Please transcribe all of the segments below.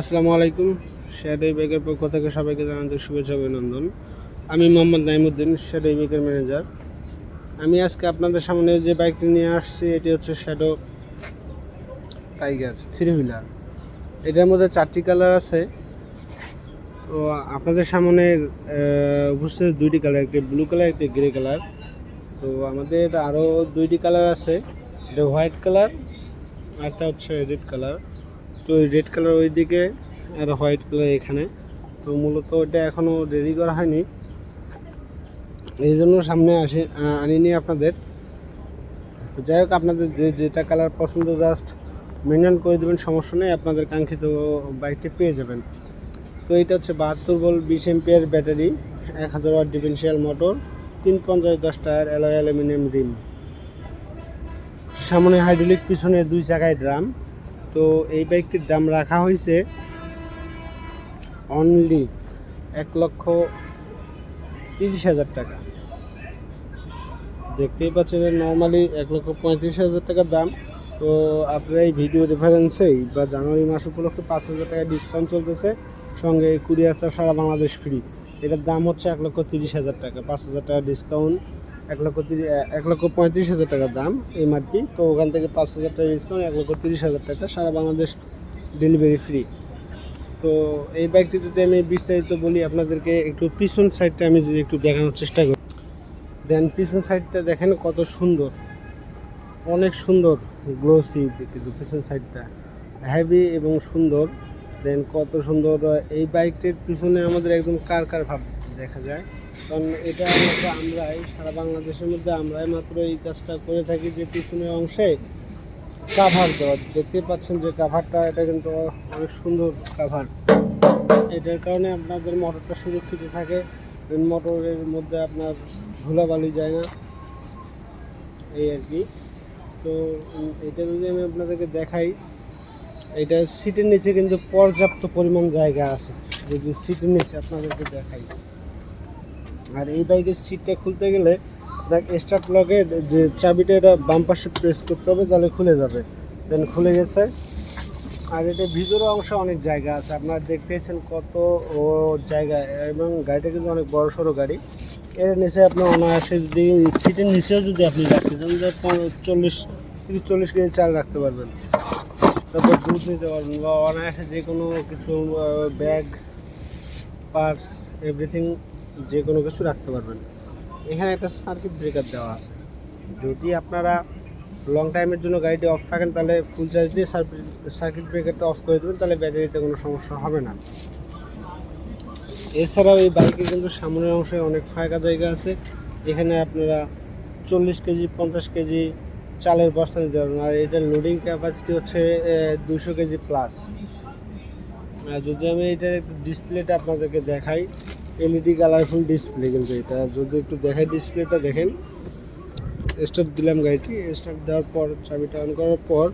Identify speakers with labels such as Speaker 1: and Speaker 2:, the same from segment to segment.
Speaker 1: আসসালামু আলাইকুম। শ্যাডাই ব্যাগের পক্ষ থেকে সবাইকে জানাতে শুভেচ্ছা অভিনন্দন। আমি মোহাম্মদ নাইমুদ্দিন শ্যাডাই ব্যাগের ম্যানেজার আমি আজকে আপনাদের সামনে যে বাইকটি নিয়ে আসছি, এটি হচ্ছে শ্যাডো টাইগার থ্রি হুইলার এটার মধ্যে চারটি কালার আছে। তো আপনাদের সামনে উপস্থিত দুইটি কালার একটি ব্লু কালার একটি গ্রে কালার তো আমাদের আরও দুইটি কালার আছে। এটা হোয়াইট কালার একটা হচ্ছে রেড কালার তো রেড কালার ওই দিকে আর হোয়াইট কালার এখানে। তো মূলত ওটা এখনও রেডি করা হয়নি। এই জন্য সামনে আসি আনিনি আপনাদের। তো যাই হোক, আপনাদের যে যেটা কালার পছন্দ জাস্ট মেনটেন করে দেবেন, সমস্যা নেই, আপনাদের কাঙ্ক্ষিত বাইকটি পেয়ে যাবেন। তো এটা হচ্ছে বাহাত্তর বল বিশ এমপিয়ার ব্যাটারি এক হাজার ওয়াট ডিফেন্সিয়াল মোটর তিন পঞ্চাশ দশ টায়ার অ্যালয় অ্যালুমিনিয়াম রিম সামনে হাইড্রোলিক পিছনে দুই চাকায় ড্রাম তো এই বাইকটির দাম রাখা হয়েছে অনলি এক লক্ষ তিরিশ হাজার টাকা। দেখতেই পাচ্ছেন নর্মালি এক লক্ষ পঁয়ত্রিশ হাজার টাকার দাম। তো আপনারা এই ভিডিও রেফারেন্সেই বা জানুয়ারি মাস উপলক্ষে পাঁচ হাজার টাকা ডিসকাউন্ট চলতেছে। সঙ্গে কুরিয়ার চার্জ সারা বাংলাদেশ ফ্রি এটার দাম হচ্ছে এক লক্ষ তিরিশ হাজার টাকা, পাঁচ হাজার টাকা ডিসকাউন্ট এক লক্ষ এক লক্ষ পঁয়ত্রিশ হাজার টাকার দাম এমআরপি তো ওখান থেকে পাঁচ হাজার টাকা ডিসকাউন্ট এক লক্ষ তিরিশ হাজার টাকা, সারা বাংলাদেশ ডেলিভারি ফ্রি তো এই বাইকটি যদি আমি বিস্তারিত বলি, আপনাদেরকে একটু পিছন সাইডটা আমি যদি একটু দেখানোর চেষ্টা করি। দেন পিছন সাইডটা দেখেন কত সুন্দর, অনেক সুন্দর গ্লোসি কিন্তু পিছন সাইডটা হেভি এবং সুন্দর দেন কত সুন্দর, এই বাইকটির পিছনে আমাদের একদম কার কার ভাব দেখা যায়? কারণ এটা আমাদের আমরাই, সারা বাংলাদেশের মধ্যে আমরাই মাত্র এই কাজটা করে থাকি যে পিছনের অংশে কাভার দেওয়া। দেখতে পাচ্ছেন যে কাভারটা এটা কিন্তু অনেক সুন্দর কাভার এটার কারণে আপনাদের মোটরটা সুরক্ষিত থাকে। মোটরের মধ্যে আপনার ধুলাবালি যায় না। এই আর কি। তো এটা যদি আমি আপনাদেরকে দেখাই, এটা সিটের নিচে কিন্তু পর্যাপ্ত পরিমাণ জায়গা আছে। যদি সিটের নিচে আপনাদেরকে দেখাই। আর এই বাইকের সিটটা খুলতে গেলে স্টার্ট লকের যে চাবিটা এটা বাম পাশে প্রেস করতে হবে, তাহলে খুলে যাবে। দেন খুলে গেছে। আর এটা ভিতরে অংশে অনেক জায়গা আছে। আপনারা দেখতেছেন কত ও জায়গা। এবং গাড়িটা কিন্তু অনেক বড় সড়ো গাড়ি। এর নিচে আপনার অনায়াসে যদি সিটের নিচেও যদি আপনি রাখতে চান চল্লিশ, তিরিশ, চল্লিশ কেজি চাল রাখতে পারবেন। তারপর দুধ নিতে পারবেন বা অনায়াসে যে কোনো কিছু ব্যাগ পার্স এভরিথিং যে কোনো কিছু রাখতে পারবেন। এখানে একটা সার্কিট ব্রেকার দেওয়া আছে। যদি আপনারা লং টাইমের জন্য গাড়িটি অফ থাকেন, তাহলে ফুল চার্জ দিয়ে সার্কিট ব্রেকারটা অফ করে দেবেন, তাহলে ব্যাটারিতে কোনো সমস্যা হবে না। এছাড়াও এই বাইকে কিন্তু সামনের অংশে অনেক ফাঁকা জায়গা আছে। এখানে আপনারা চল্লিশ কেজি, পঞ্চাশ কেজি চালের বস্তা নিতে পারবেন। আর এটার লোডিং ক্যাপাসিটি হচ্ছে দুশো কেজি প্লাস যদি আমি এটার ডিসপ্লেটা আপনাদেরকে দেখাই এলইডি কালারফুল ডিসপ্লে কিন্তু এটা। যদি একটু দেখাই ডিসপ্লেটা দেখেন। স্টার্ট দিলাম গাড়িটি। স্টার্ট দেওয়ার পর চাবিটা অন করার পর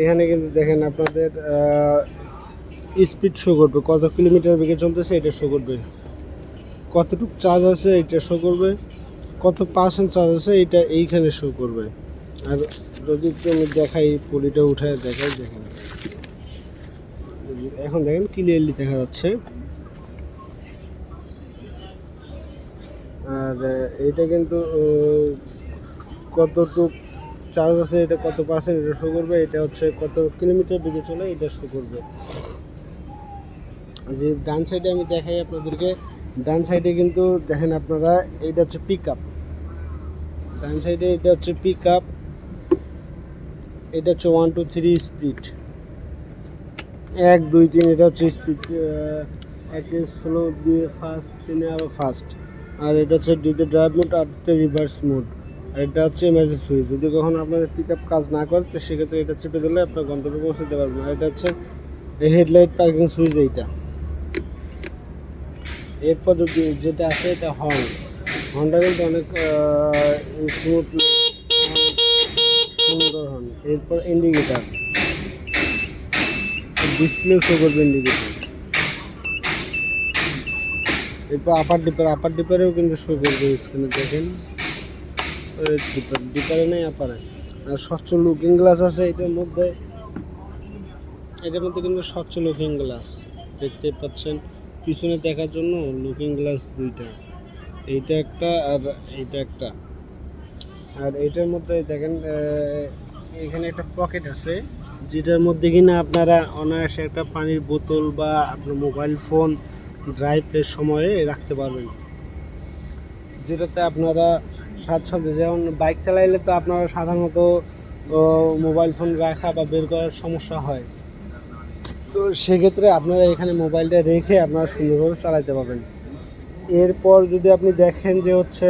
Speaker 1: এখানে কিন্তু দেখেন আপনাদের স্পিড শো করবে। কত কিলোমিটার বেগে চলতেছে এটা শো করবে। কতটুকু চার্জ আছে এটা শো করবে। কত পার্সেন্ট চার্জ আছে এটা এইখানে শো করবে। আর যদি একটু আমি দেখাই, পলিটা উঠায় দেখাই, দেখেন। এখন দেখেন ক্লিয়ারলি দেখা যাচ্ছে। আর এটা কিন্তু কতটুক চার্জ আছে, এটা কত পার্সেন্ট এটা শো করবে, এটা হচ্ছে কত কিলোমিটার দিকে চলে, এটা শো করবে। যে ডান সাইডে আমি দেখাই আপনাদেরকে। ডান সাইডে কিন্তু দেখেন আপনারা এটা হচ্ছে পিক আপ ডান সাইডে এটা হচ্ছে পিক আপ এটা হচ্ছে ওয়ান টু থ্রি স্পিড এক, দুই, তিন, এটা হচ্ছে স্পিড এক স্লো দিয়ে ফার্স্ট তিনে আরও ফাস্ট আর এটা হচ্ছে দুইতে ড্রাইভ মোড আর দুটো রিভার্স মোড আর এটা হচ্ছে এমার্জেন্সি সুইচ যদি কখনো আপনাদের পিক আপ কাজ না করে, তো সেক্ষেত্রে এটা চেপে দিলে আপনার গন্তব্যে পৌঁছতে পারবেন। আর এটা হচ্ছে হেডলাইট পার্কিং সুইচ এইটা। এরপর যদি যেটা আছে এটা হর্ন হর্নটা কিন্তু অনেক স্মুথ সুন্দর হর্ন এরপর ইন্ডিকেটার ডিসপ্লে শো করবে ইন্ডিকেটার এরপর আপার ডিপার আপার ডিপারেও কিন্তু শো করবে স্ক্রিনে দেখেন। ডিপার ডিপারে নেই আপারে আর স্বচ্ছ লুকিং গ্লাস আছে এটার মধ্যে। এটার মধ্যে কিন্তু স্বচ্ছ লুকিং গ্লাস দেখতে পাচ্ছেন। পিছনে দেখার জন্য লুকিং গ্লাস দুইটা। এইটা একটা আর এইটা একটা। আর এটার মধ্যে দেখেন এখানে একটা পকেট আছে, যেটার মধ্যে কিনা আপনারা অনায়াসে একটা পানির বোতল বা আপনার মোবাইল ফোন ড্রাইভের সময়ে রাখতে পারবেন। যেটাতে আপনারা স্বাচ্ছন্দ্যে যেমন বাইক চালাইলে তো আপনারা সাধারণত মোবাইল ফোন রাখা বা বের করার সমস্যা হয়। তো সেক্ষেত্রে আপনারা এখানে মোবাইলটা রেখে আপনারা সুন্দরভাবে চালাতে পারবেন। এরপর যদি আপনি দেখেন যে হচ্ছে,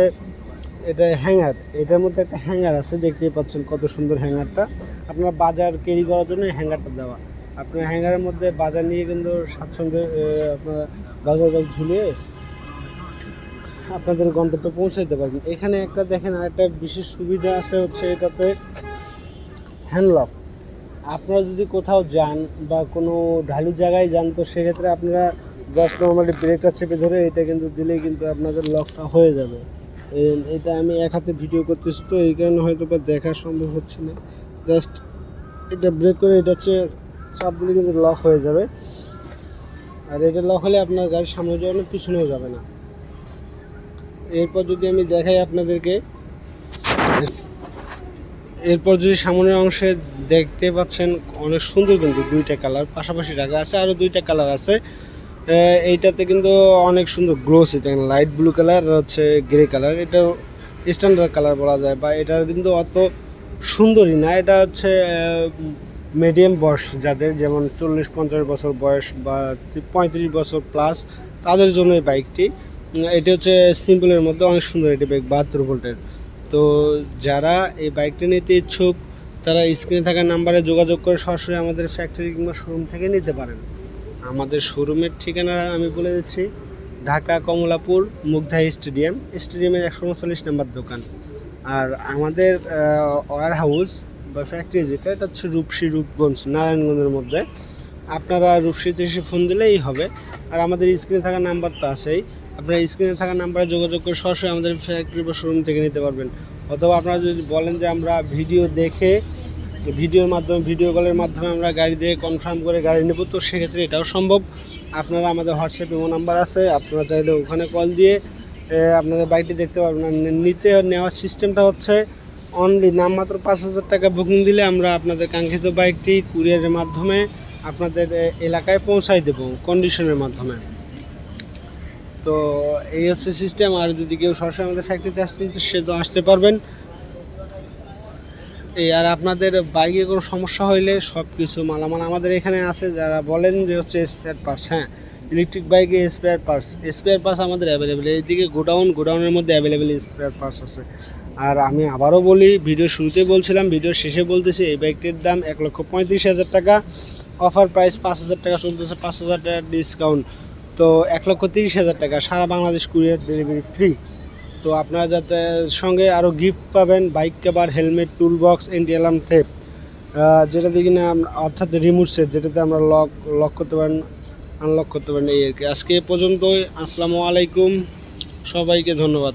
Speaker 1: এটা হ্যাঙ্গার, এটার মধ্যে একটা হ্যাঙ্গার আছে, দেখতেই পাচ্ছেন কত সুন্দর হ্যাঙ্গারটা। আপনার বাজার ক্যারি করার জন্য হ্যাঙ্গারটা দেওয়া। আপনার হ্যাঙ্গারের মধ্যে বাজার নিয়ে কিন্তু স্বাচ্ছন্দ্যে আপনারা বাজার ব্যাগ ঝুলিয়ে আপনাদের গন্তব্যে পৌঁছাইতে পারবেন। এখানে একটা দেখেন আরেকটা বিশেষ সুবিধা আছে হচ্ছে এটাতে হ্যান্ডলক। আপনারা যদি কোথাও যান বা কোনো ঢালু জায়গায় যান, তো সেক্ষেত্রে আপনারা জাস্ট নর্মালি ব্রেকটা চেপে ধরে এটা কিন্তু দিলেই কিন্তু আপনাদের লকটা হয়ে যাবে। এটা আমি এক হাতে ভিডিও করতেছি, তো এই কারণে হয়তো বা দেখা সম্ভব হচ্ছে না। জাস্ট এটা ব্রেক করে এটা হচ্ছে চাপ দিলে কিন্তু লক হয়ে যাবে। আর এটা লক হলে আপনার গাড়ির সামনে যাবে না পিছনেও যাবে না। এরপর যদি আমি দেখাই আপনাদেরকে, এরপর যদি সামনের অংশে দেখতে পাচ্ছেন, অনেক সুন্দর কিন্তু দুইটা কালার পাশাপাশি রাখা আছে আরও দুইটা কালার আছে। এইটাতে কিন্তু অনেক সুন্দর গ্লোসি দেখেন লাইট ব্লু কালার হচ্ছে গ্রে কালার এটা স্ট্যান্ডার্ড কালার বলা যায়, বা এটা কিন্তু অত সুন্দরই না, এটা হচ্ছে মিডিয়াম বয়স যাদের, যেমন চল্লিশ, পঞ্চাশ বছর বয়স বা পঁয়ত্রিশ বছর প্লাস তাদের জন্য এই বাইকটি এটি হচ্ছে সিম্পলের মধ্যে অনেক সুন্দর এটি বাইক বাহাত্তর ভোল্টের। তো যারা এই বাইকটি নিতে ইচ্ছুক, তারা স্ক্রিনে থাকা নাম্বারে যোগাযোগ করে সরাসরি আমাদের ফ্যাক্টরি কিংবা শোরুম থেকে নিতে পারেন। আমাদের শোরুমের ঠিকানা আমি বলে দিচ্ছি, ঢাকা কমলাপুর মুগ্ধা স্টেডিয়াম। স্টেডিয়ামের একশো উনচল্লিশ নাম্বার দোকান। আর আমাদের ওয়ার হাউস বা ফ্যাক্টরি যেটা এটা হচ্ছে রূপসী রূপগঞ্জ, নারায়ণগঞ্জের মধ্যে। আপনারা রূপসীতে এসে ফোন দিলেই হবে। আর আমাদের স্ক্রিনে থাকা নাম্বার তো আছেই। আপনারা স্ক্রিনে থাকা নাম্বারে যোগাযোগ করে সরাসরি আমাদের ফ্যাক্টরি বা শোরুম থেকে নিতে পারবেন। অথবা আপনারা যদি বলেন যে আমরা ভিডিও দেখে ভিডিওর মাধ্যমে ভিডিও কলের মাধ্যমে আমরা গাড়ি দিয়ে কনফার্ম করে গাড়ি নেব, তো সেক্ষেত্রে এটাও সম্ভব। আপনারা আমাদের হোয়াটসঅ্যাপ ইমো নাম্বার আছে। আপনারা চাইলে ওখানে কল দিয়ে আপনাদের বাইকটি দেখতে পারবেন। নিতে নেওয়ার সিস্টেমটা হচ্ছে অনলি নামমাত্র পাঁচ হাজার টাকা বুকিং দিলে আমরা আপনাদের কাঙ্ক্ষিত বাইকটি কুরিয়ারের মাধ্যমে আপনাদের এলাকায় পৌঁছাই দেব কন্ডিশনের মাধ্যমে। তো এই হচ্ছে সিস্টেম আর যদি কেউ সরাসরি আমাদের ফ্যাক্টরিতে আসতেন তো সে তো আসতে পারবেন। এই, আর আপনাদের বাইকে কোনো সমস্যা হইলে সব কিছু মালামাল আমাদের এখানে আছে, যারা বলেন যে হচ্ছে স্পেয়ার পার্টস হ্যাঁ। ইলেকট্রিক বাইকে স্পেয়ার পার্টস স্পেয়ার পার্টস আমাদের অ্যাভেলেবেল এইদিকে গোডাউন গোডাউনের মধ্যে অ্যাভেলেবেল স্পেয়ার পার্টস আছে। আর আমি আবারও বলি ভিডিও শুরুতে বলছিলাম ভিডিও শেষে বলতেছি, এই বাইকটির দাম এক লক্ষ পঁয়ত্রিশ হাজার টাকা অফার প্রাইস পাঁচ হাজার টাকা, চলতেছে পাঁচ হাজার টাকা ডিসকাউন্ট তো এক লক্ষ তিরিশ হাজার টাকা, সারা বাংলাদেশ কুরিয়ার ডেলিভারি ফ্রি তো আপনারা যাতে সঙ্গে আরও গিফট পাবেন bike cover helmet tool box anti alarm theft যেটা দিয়ে কিনা অর্থাৎ রিমোট সেট যেটাতে আমরা লক লক করতে পারেন। আনলক করতে পারেন এই আর কি। আজকে এ পর্যন্তই। আসসালামু আলাইকুম। সবাইকে ধন্যবাদ।